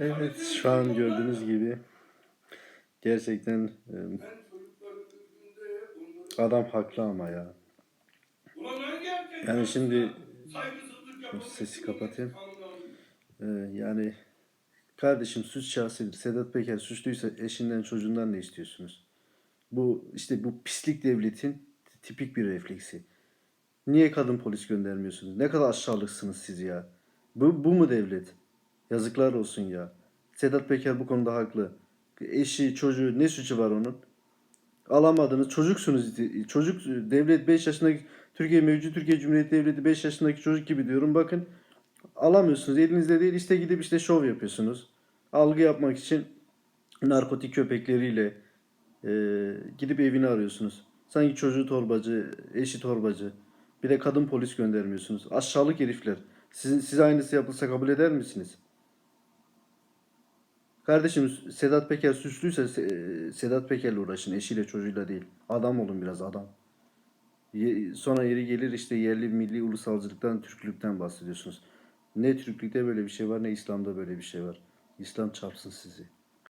Evet şu an gördüğünüz gibi gerçekten adam haklı ama ya. Yani şimdi sesi kapatayım. Ee, yani kardeşim suç şahsidir. Sedat Peker suçluysa eşinden çocuğundan ne istiyorsunuz? Bu işte bu pislik devletin tipik bir refleksi. Niye kadın polis göndermiyorsunuz? Ne kadar aşağılıksınız siz ya. Bu, bu mu devlet? Yazıklar olsun ya. Sedat Peker bu konuda haklı. Eşi, çocuğu ne suçu var onun? Alamadınız. Çocuksunuz. Çocuk devlet 5 yaşındaki Türkiye mevcut Türkiye Cumhuriyeti Devleti 5 yaşındaki çocuk gibi diyorum. Bakın alamıyorsunuz. Elinizde değil. İşte gidip işte şov yapıyorsunuz. Algı yapmak için narkotik köpekleriyle e, gidip evini arıyorsunuz. Sanki çocuğu torbacı, eşi torbacı. Bir de kadın polis göndermiyorsunuz. Aşağılık herifler. Sizin, size aynısı yapılsa kabul eder misiniz? Kardeşim Sedat Peker suçluysa Se- Sedat Peker'le uğraşın. Eşiyle çocuğuyla değil. Adam olun biraz adam. Sonra yeri gelir işte yerli milli ulusalcılıktan, Türklükten bahsediyorsunuz. Ne Türklükte böyle bir şey var ne İslam'da böyle bir şey var. İslam çarpsın sizi.